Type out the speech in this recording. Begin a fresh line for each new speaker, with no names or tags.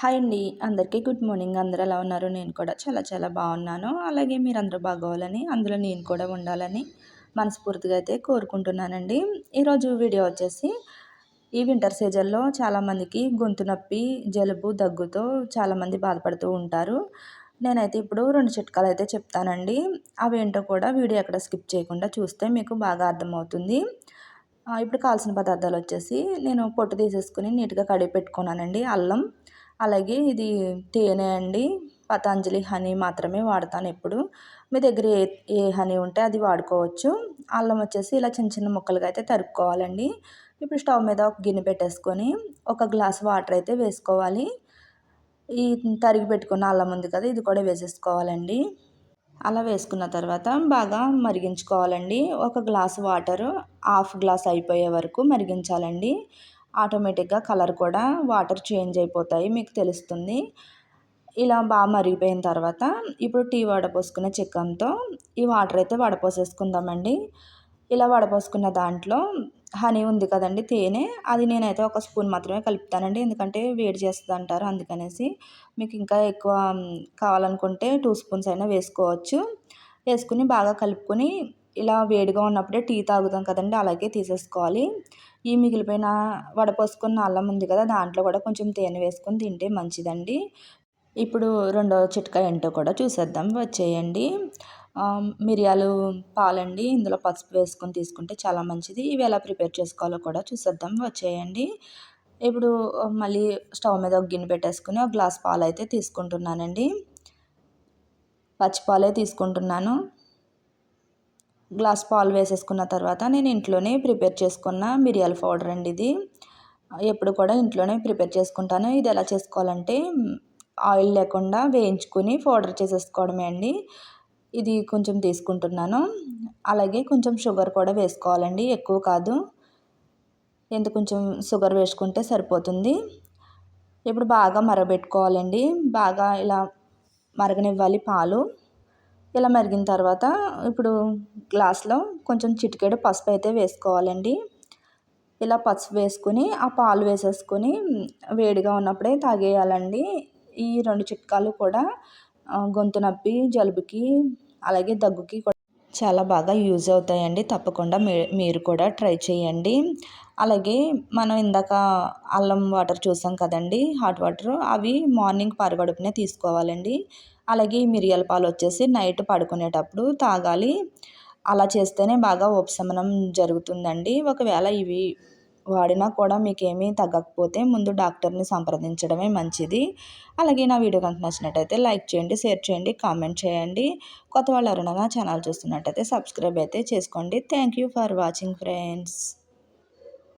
Hi అండి. అందరికీ good morning. అందరు ఎలా ఉన్నారు? నేను కూడా చాలా చాలా బాగున్నాను. అలాగే మీరందరూ బాగోవాలని అందులో నేను కూడా ఉండాలని మనస్ఫూర్తిగా అయితే కోరుకుంటున్నానండి. ఈరోజు వీడియో వచ్చేసి ఈ వింటర్ సీజన్లో చాలామందికి గొంతు నొప్పి జలుబు దగ్గుతో చాలామంది బాధపడుతూ ఉంటారు. నేనైతే ఇప్పుడు రెండు చిట్కాలు అయితే చెప్తానండి. అవి ఏంటో కూడా వీడియో ఎక్కడ స్కిప్ చేయకుండా చూస్తే మీకు బాగా అర్థమవుతుంది. ఇప్పుడు కావాల్సిన పదార్థాలు వచ్చేసి నేను పొట్టు తీసేసుకుని నీట్గా కడిగి పెట్టుకున్నానండి. అల్లం అలాగే ఇది తేనె అండి. పతాంజలి హనీ మాత్రమే వాడతాను ఎప్పుడు. మీ దగ్గర ఏ ఏ హనీ ఉంటే అది వాడుకోవచ్చు. అల్లం వచ్చేసి ఇలా చిన్న చిన్న ముక్కలుగా అయితే తరుక్కోవాలండి. ఇప్పుడు స్టవ్ మీద ఒక గిన్నె పెట్టేసుకొని ఒక గ్లాస్ వాటర్ అయితే వేసుకోవాలి. ఈ తరిగి పెట్టుకున్న అల్లం ఉంది కదా ఇది కూడా వేసేసుకోవాలండి. అలా వేసుకున్న తర్వాత బాగా మరిగించుకోవాలండి. ఒక గ్లాస్ వాటర్ హాఫ్ గ్లాస్ అయిపోయే వరకు మరిగించాలండి. ఆటోమేటిక్గా కలర్ కూడా వాటర్ చేంజ్ అయిపోతాయి మీకు తెలుస్తుంది. ఇలా బాగా మరిగిపోయిన తర్వాత ఇప్పుడు టీ వడపోసుకునే చికెన్తో ఈ వాటర్ అయితే వడపోసేసుకుందామండి. ఇలా వడపోసుకున్న దాంట్లో హనీ ఉంది కదండి తేనె. అది నేనైతే ఒక స్పూన్ మాత్రమే కలుపుతానండి ఎందుకంటే వేడి చేస్తుంది అంటారు అందుకనేసి. మీకు ఇంకా ఎక్కువ కావాలనుకుంటే టూ స్పూన్స్ అయినా వేసుకోవచ్చు. వేసుకుని బాగా కలుపుకొని ఇలా వేడిగా ఉన్నప్పుడే టీ తాగుతాం కదండి అలాగే తీసేసుకోవాలి. ఈ మిగిలిపోయిన వడపోసుకున్న అల్లం ఉంది కదా దాంట్లో కూడా కొంచెం తేనె వేసుకొని తింటే మంచిదండి. ఇప్పుడు రెండవ చిట్కా ఏంటో కూడా చూసేద్దాం వచ్చేయండి. మిరియాలు పాలండి ఇందులో పసుపు వేసుకొని తీసుకుంటే చాలా మంచిది. ఇవి ఎలా ప్రిపేర్ చేసుకోవాలో కూడా చూసేద్దాం వచ్చేయండి. ఇప్పుడు మళ్ళీ స్టవ్ మీద ఒక గిన్నె పెట్టేసుకుని ఒక గ్లాస్ పాలు అయితే తీసుకుంటున్నానండి పచ్చిపాలే తీసుకుంటున్నాను. గ్లాస్ పాలు వేసేసుకున్న తర్వాత నేను ఇంట్లోనే ప్రిపేర్ చేసుకున్న మిరియాల పౌడర్ అండి ఇది. ఎప్పుడు కూడా ఇంట్లోనే ప్రిపేర్ చేసుకుంటాను. ఇది ఎలా చేసుకోవాలంటే ఆయిల్ లేకుండా వేయించుకొని పౌడర్ చేసేసుకోవడమే అండి. ఇది కొంచెం తీసుకుంటున్నాను. అలాగే కొంచెం షుగర్ కూడా వేసుకోవాలండి. ఎక్కువ కాదు. ఎంత కొంచెం షుగర్ వేసుకుంటే సరిపోతుంది. ఇప్పుడు బాగా మరగబెట్టుకోవాలండి బాగా ఇలా మరగనివ్వాలి పాలు. ఇలా మరిగిన తర్వాత ఇప్పుడు గ్లాస్లో కొంచెం చిటికెడు పసుపు అయితే వేసుకోవాలండి. ఇలా పసుపు వేసుకుని ఆ పాలు వేసేసుకొని వేడిగా ఉన్నప్పుడే తాగేయాలండి. ఈ రెండు చిట్కాలు కూడా గొంతు నొప్పి జలుబుకి అలాగే దగ్గుకి చాలా బాగా యూజ్ అవుతాయండి. తప్పకుండా మీ మీరు కూడా ట్రై చేయండి. అలాగే మనం ఇందాక అల్లం వాటర్ చూసాం కదండి హాట్ వాటర్. అవి మార్నింగ్ పరగడుపునే తీసుకోవాలండి. అలాగే మిరియాల పాలు వచ్చేసి నైట్ పడుకునేటప్పుడు తాగాలి. అలా చేస్తేనే బాగా ఉపశమనం జరుగుతుందండి. ఒకవేళ ఇవి వాడినా కూడా మీకేమీ తగ్గకపోతే ముందు డాక్టర్ని సంప్రదించడమే మంచిది. అలాగే నా వీడియో కనుక నచ్చినట్టయితే లైక్ చేయండి షేర్ చేయండి కామెంట్ చేయండి. కొత్త వాళ్ళు ఎవరైనా ఛానల్ చూస్తున్నట్టయితే సబ్స్క్రైబ్ అయితే చేసుకోండి. Thank you for watching friends.